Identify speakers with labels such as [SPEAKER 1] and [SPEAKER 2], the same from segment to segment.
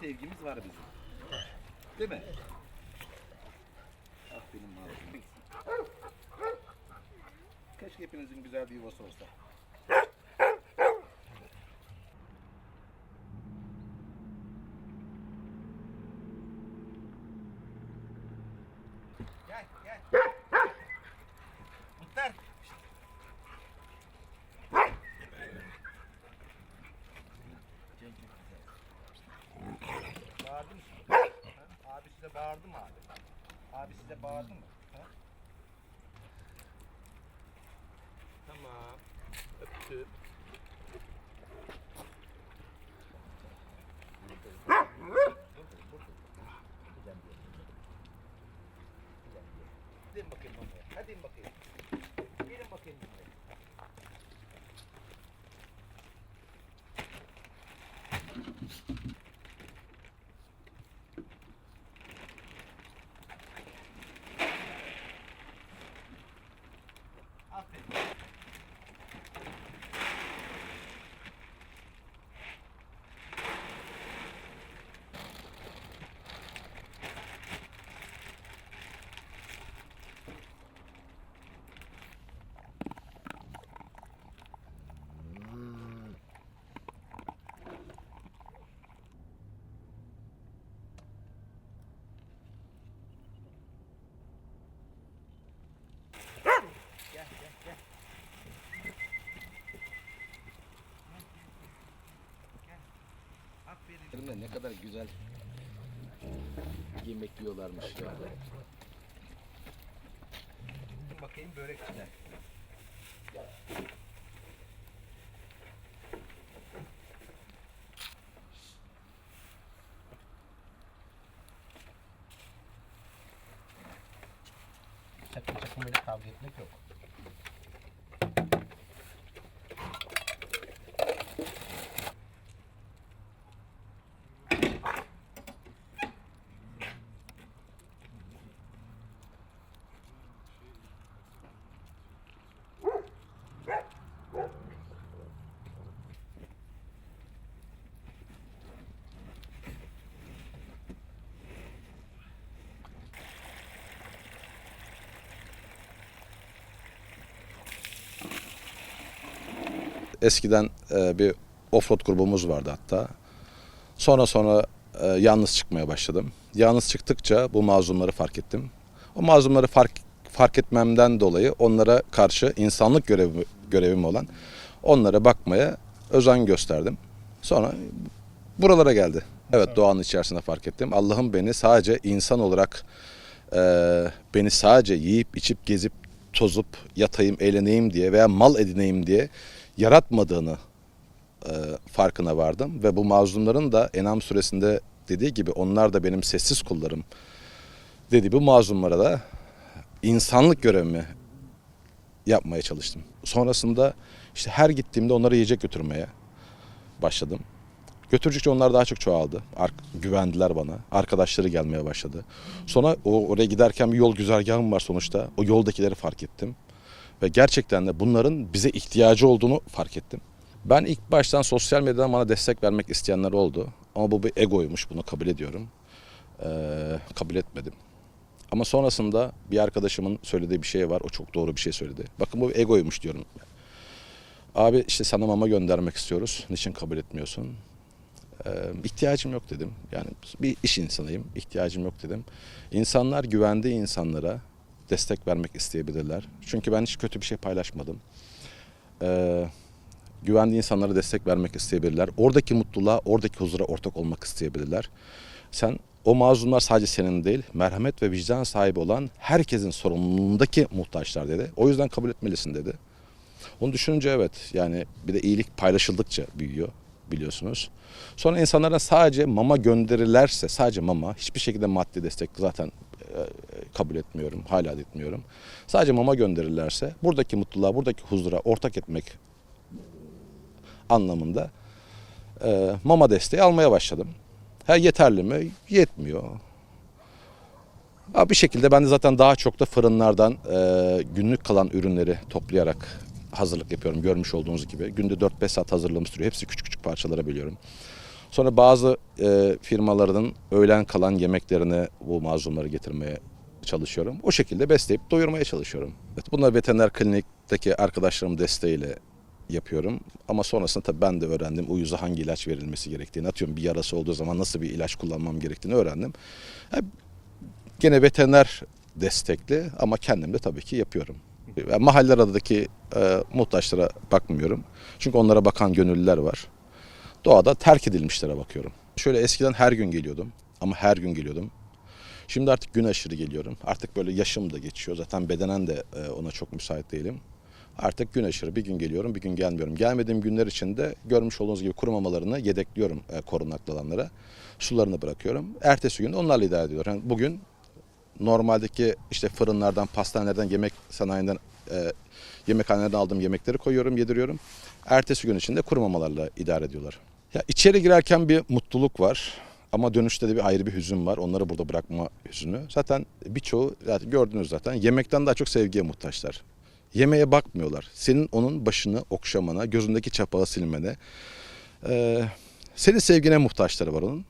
[SPEAKER 1] sevgimiz var bizim. Değil mi? Ah benim mağazım. Keşke hepinizin güzel bir yuvası olsa. Gel gel. Muhtar. Bağırdı mı? Ha? Abi size bağırdı mı abi? Abi size bağırdı mı? Ha? Tamam. Öptüm. Gidin bakayım mamaya. Hadi bakayım. Gelin bakayım mamaya. Aferin. Gel gel gel. Gel. Aferin.
[SPEAKER 2] Ne kadar güzel yemek yiyorlarmış ya.
[SPEAKER 1] Bakayım börekçiler. Sakın sakın böyle kavga etmek yok.
[SPEAKER 3] Eskiden e, bir offroad grubumuz vardı hatta. Sonra sonra e, yalnız çıkmaya başladım. Yalnız çıktıkça bu mazlumları fark ettim. O mazlumları fark fark etmemden dolayı onlara karşı insanlık görevi, görevim olan onlara bakmaya özen gösterdim. Sonra buralara geldi. Evet doğanın içerisinde fark ettim. Allah'ım beni sadece insan olarak e, beni sadece yiyip içip gezip tozup yatayım eğleneyim diye veya mal edineyim diye yaratmadığını e, farkına vardım ve bu mazlumların da Enam suresinde dediği gibi onlar da benim sessiz kullarım dedi bu mazlumlara da insanlık görevimi yapmaya çalıştım. Sonrasında işte her gittiğimde onlara yiyecek götürmeye başladım. Götürdükçe onlar daha çok çoğaldı. Ar- güvendiler bana. Arkadaşları gelmeye başladı. Sonra o oraya giderken bir yol güzergahım var sonuçta. O yoldakileri fark ettim. Ve gerçekten de bunların bize ihtiyacı olduğunu fark ettim. Ben ilk baştan sosyal medyadan bana destek vermek isteyenler oldu. Ama bu bir egoymuş bunu kabul ediyorum. Ee, kabul etmedim. Ama sonrasında bir arkadaşımın söylediği bir şey var. O çok doğru bir şey söyledi. Bakın bu bir egoymuş diyorum. Abi işte sana mama göndermek istiyoruz. Niçin kabul etmiyorsun? Ee, ihtiyacım yok dedim. Yani bir iş insanıyım. İhtiyacım yok dedim. İnsanlar güvendiği insanlara destek vermek isteyebilirler. Çünkü ben hiç kötü bir şey paylaşmadım. Ee, güvendiği insanlara destek vermek isteyebilirler. Oradaki mutluluğa, oradaki huzura ortak olmak isteyebilirler. Sen o mazlumlar sadece senin değil, merhamet ve vicdan sahibi olan herkesin sorumluluğundaki muhtaçlar dedi. O yüzden kabul etmelisin dedi. Onu düşününce evet yani bir de iyilik paylaşıldıkça büyüyor biliyorsunuz. Sonra insanlara sadece mama gönderilerse sadece mama hiçbir şekilde maddi destek zaten kabul etmiyorum, hala etmiyorum. Sadece mama gönderirlerse buradaki mutluluğa, buradaki huzura ortak etmek anlamında e, mama desteği almaya başladım. Ha yeterli mi? Yetmiyor. Ha, bir şekilde ben de zaten daha çok da fırınlardan e, günlük kalan ürünleri toplayarak hazırlık yapıyorum. Görmüş olduğunuz gibi. Günde 4-5 saat hazırlığımı sürüyor. Hepsi küçük küçük parçalara bölüyorum. Sonra bazı e, firmaların öğlen kalan yemeklerini bu mazlumları getirmeye çalışıyorum. O şekilde besleyip doyurmaya çalışıyorum. Evet, bunları veteriner klinikteki arkadaşlarım desteğiyle yapıyorum. Ama sonrasında tabii ben de öğrendim uyuza hangi ilaç verilmesi gerektiğini. Atıyorum bir yarası olduğu zaman nasıl bir ilaç kullanmam gerektiğini öğrendim. Ha, Gene veteriner destekli ama kendim de tabii ki yapıyorum. Yani mahalle aradaki e, muhtaçlara bakmıyorum. Çünkü onlara bakan gönüllüler var. Doğada terk edilmişlere bakıyorum. Şöyle eskiden her gün geliyordum ama her gün geliyordum. Şimdi artık gün aşırı geliyorum. Artık böyle yaşım da geçiyor. Zaten bedenen de e, ona çok müsait değilim. Artık gün aşırı bir gün geliyorum bir gün gelmiyorum. Gelmediğim günler için de görmüş olduğunuz gibi kuru mamalarını yedekliyorum e, korunaklı alanlara. Sularını bırakıyorum. Ertesi gün onlarla idare ediyorum. Yani bugün normaldeki işte fırınlardan, pastanelerden, yemek sanayinden, e, yemekhanelerden aldığım yemekleri koyuyorum, yediriyorum. Ertesi gün içinde kuru mamalarla idare ediyorlar. Ya içeri girerken bir mutluluk var. Ama dönüşte de bir ayrı bir hüzün var. Onları burada bırakma hüznü. Zaten birçoğu zaten gördünüz zaten yemekten daha çok sevgiye muhtaçlar. Yemeğe bakmıyorlar. Senin onun başını okşamana, gözündeki çapağı silmene, e, senin sevgine muhtaçları var onun.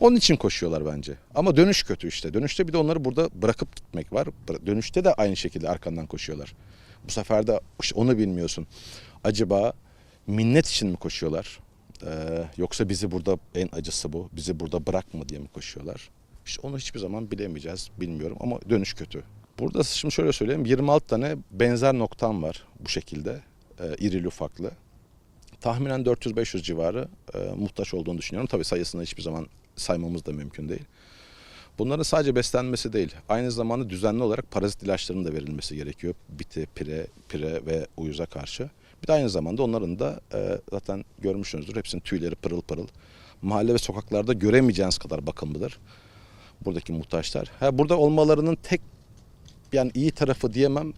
[SPEAKER 3] Onun için koşuyorlar bence. Ama dönüş kötü işte. Dönüşte bir de onları burada bırakıp gitmek var. Dönüşte de aynı şekilde arkandan koşuyorlar. Bu sefer de onu bilmiyorsun. Acaba minnet için mi koşuyorlar? Ee, yoksa bizi burada en acısı bu. Bizi burada bırakma diye mi koşuyorlar? İşte onu hiçbir zaman bilemeyeceğiz. Bilmiyorum ama dönüş kötü. Burada şimdi şöyle söyleyeyim. 26 tane benzer noktam var bu şekilde. Ee, irili ufaklı. Tahminen 400-500 civarı e, muhtaç olduğunu düşünüyorum. Tabii sayısını hiçbir zaman saymamız da mümkün değil. Bunların sadece beslenmesi değil, aynı zamanda düzenli olarak parazit ilaçlarının da verilmesi gerekiyor. Biti, pire, pire ve uyuza karşı. Bir de aynı zamanda onların da e, zaten görmüşsünüzdür hepsinin tüyleri pırıl pırıl. Mahalle ve sokaklarda göremeyeceğiniz kadar bakımlıdır buradaki muhtaçlar. Ha, burada olmalarının tek yani iyi tarafı diyemem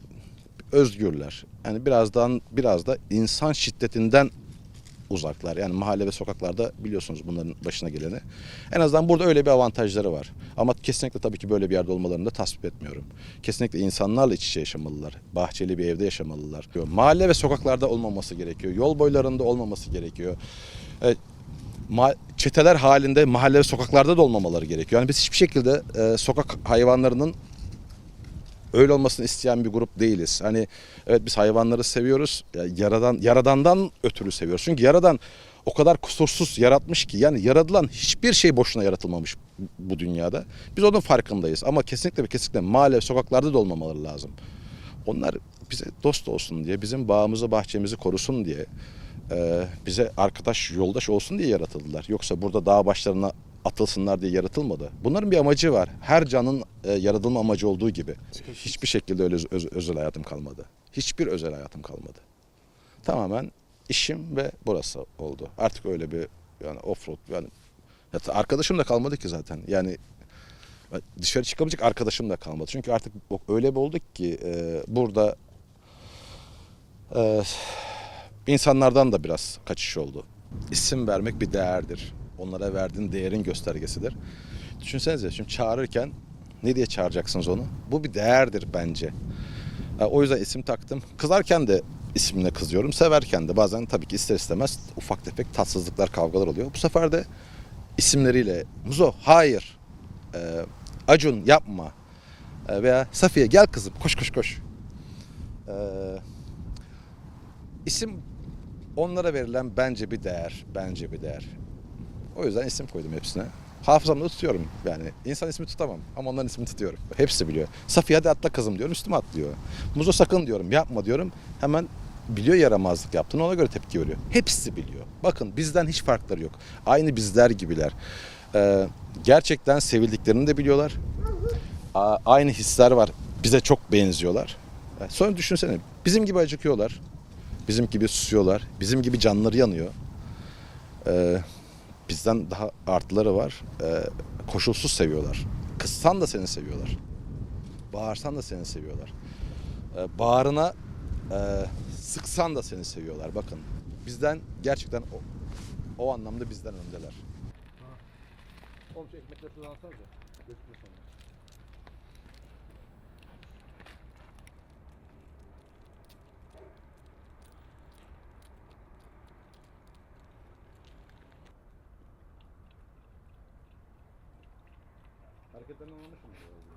[SPEAKER 3] özgürler. Yani birazdan biraz da insan şiddetinden uzaklar. Yani mahalle ve sokaklarda biliyorsunuz bunların başına geleni. En azından burada öyle bir avantajları var. Ama kesinlikle tabii ki böyle bir yerde olmalarını da tasvip etmiyorum. Kesinlikle insanlarla iç içe yaşamalılar. Bahçeli bir evde yaşamalılar. Mahalle ve sokaklarda olmaması gerekiyor. Yol boylarında olmaması gerekiyor. Evet, çeteler halinde mahalle ve sokaklarda da olmamaları gerekiyor. Yani biz hiçbir şekilde e, sokak hayvanlarının öyle olmasını isteyen bir grup değiliz. Hani evet biz hayvanları seviyoruz. Ya Yaradan yaradandan ötürü seviyoruz. Çünkü yaradan o kadar kusursuz yaratmış ki yani yaratılan hiçbir şey boşuna yaratılmamış bu dünyada. Biz onun farkındayız ama kesinlikle ve kesinlikle mahalle sokaklarda da olmamaları lazım. Onlar bize dost olsun diye, bizim bağımızı, bahçemizi korusun diye, bize arkadaş, yoldaş olsun diye yaratıldılar. Yoksa burada dağ başlarına atılsınlar diye yaratılmadı. Bunların bir amacı var. Her canın e, yaratılma amacı olduğu gibi. Hiçbir şekilde öyle öz- öz- özel hayatım kalmadı. Hiçbir özel hayatım kalmadı. Tamamen işim ve burası oldu. Artık öyle bir yani offroad yani hatta arkadaşım da kalmadı ki zaten. Yani dışarı çıkabilecek arkadaşım da kalmadı. Çünkü artık öyle bir olduk ki e, burada e, insanlardan da biraz kaçış oldu. İsim vermek bir değerdir. Onlara verdiğin değerin göstergesidir. Düşünsenize şimdi çağırırken ne diye çağıracaksınız onu? Bu bir değerdir bence. O yüzden isim taktım. Kızarken de ismine kızıyorum. Severken de bazen tabii ki ister istemez ufak tefek tatsızlıklar, kavgalar oluyor. Bu sefer de isimleriyle Muzo hayır, e, Acun yapma E, veya Safiye gel kızım koş koş koş. E, isim onlara verilen bence bir değer, bence bir değer. O yüzden isim koydum hepsine. Hafızamda tutuyorum yani. insan ismi tutamam ama onların ismini tutuyorum. Hepsi biliyor. Safiye hadi atla kızım diyorum üstüme atlıyor. Muzo sakın diyorum yapma diyorum. Hemen biliyor yaramazlık yaptığını ona göre tepki veriyor. Hepsi biliyor. Bakın bizden hiç farkları yok. Aynı bizler gibiler. Ee, gerçekten sevildiklerini de biliyorlar. A- aynı hisler var. Bize çok benziyorlar. Ee, Sonra düşünsene bizim gibi acıkıyorlar. Bizim gibi susuyorlar. Bizim gibi canları yanıyor. Ee, bizden daha artıları var. Ee, koşulsuz seviyorlar. Kıssan da seni seviyorlar. Bağırsan da seni seviyorlar. E, bağrına e, sıksan da seni seviyorlar. Bakın bizden gerçekten o, o anlamda bizden öndeler. Oğlum şu ekmekleri şuradan alsanıza. Götürün sonra. Hareketlerinden anlamış mı?